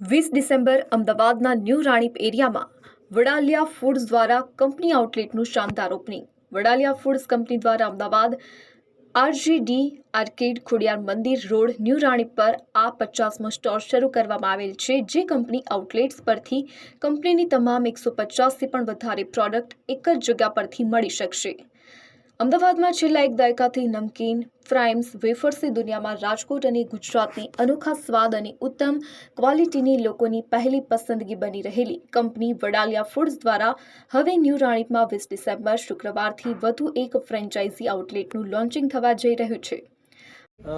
વીસ ડિસેમ્બર અમદાવાદના ન્યૂ રાણીપ એરિયામાં વડાલિયા ફૂડ્સ દ્વારા કંપની આઉટલેટનું શાનદાર ઓપનિંગ. વડાલિયા ફૂડ્સ કંપની દ્વારા અમદાવાદ આરજીડી આર્કેડ ખોડિયાર મંદિર રોડ ન્યૂ રાણીપ પર આ પચાસમો સ્ટોર શરૂ કરવામાં આવેલ છે, જે કંપની આઉટલેટ્સ પરથી કંપનીની તમામ એકસો પચાસથી પણ વધારે પ્રોડક્ટ એક જ જગ્યા પરથી મળી શકશે. અમદાવાદમાં છેલ્લા એક દાયકાથી નમકીન, ફ્રાઇમ્સ, વેફર્સની દુનિયામાં રાજકોટ અને ગુજરાતની અનોખા સ્વાદ અને ઉત્તમ ક્વોલિટીની લોકોની પહેલી પસંદગી બની રહેલી. કંપની વડાલિયા ફૂડ્સ દ્વારા હવે ન્યૂ રાણીપમાં વીસ ડિસેમ્બર શુક્રવારથી વધુ એક ફ્રેન્ચાઇઝી આઉટલેટનું લોન્ચિંગ થવા જઈ રહ્યું છે.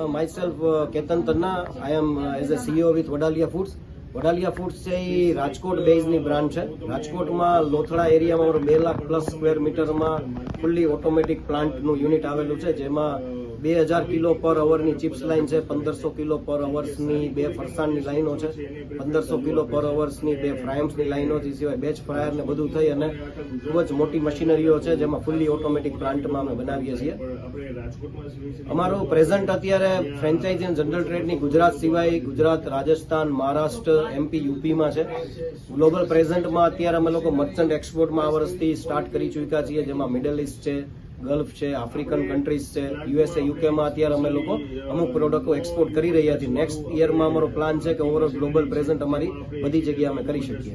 Myself Ketan Tanna. I am as a, as with Vadaliya foods. Vadaliya foods છે એ રાજકોટ બેઝની બ્રાન્ડ છે. રાજકોટમાં લોથડા એરિયામાં બે લાખ પ્લસ સ્ક્વેર મીટરમાં ફૂલ્લી ઓટોમેટિક પ્લાન્ટનું યુનિટ આવેલું છે, જેમાં બે હજાર કિલો પર અવરની ચિપ્સ લાઇન છે, પંદરસો કિલો પર અવર્સની બે ફરસાણની લાઇનો છે, પંદરસો કિલો પર અવર્સની બે ફ્રાયમ્સની લાઇનો છે સિવાય બેચ ફ્રાયર ને બધું થઈ અને ખૂબ જ મોટી મશીનરીઓ છે, જેમાં ફૂલ્લી ઓટોમેટિક પ્લાન્ટમાં અમે બનાવીએ છીએ. અમારું પ્રેઝન્ટ અત્યારે ફ્રેન્ચાઇઝી જનરલ ટ્રેડની ગુજરાત સિવાય ગુજરાત, રાજસ્થાન, મહારાષ્ટ્ર એમપી યુપીમાં છે. ગ્લોબલ પ્રેઝન્ટમાં અત્યારે અમે લોકો મર્ચન્ટ એક્સપોર્ટમાં આ વર્ષથી સ્ટાર્ટ કરી ચૂક્યા છીએ, જેમાં મિડલ ઇસ્ટ છે ગલ્ફ છે આફ્રિકન કન્ટ્રીઝ છે યુએસએ યુકેમાં અત્યારે અમે લોકો અમુક પ્રોડક્ટો એક્સપોર્ટ કરી રહ્યા છીએ. નેક્સ્ટ યરમાં અમારો પ્લાન છે કે ઓવરઓલ ગ્લોબલ પ્રેઝન્ટ અમારી બધી જગ્યાએ અમે કરી શકીએ.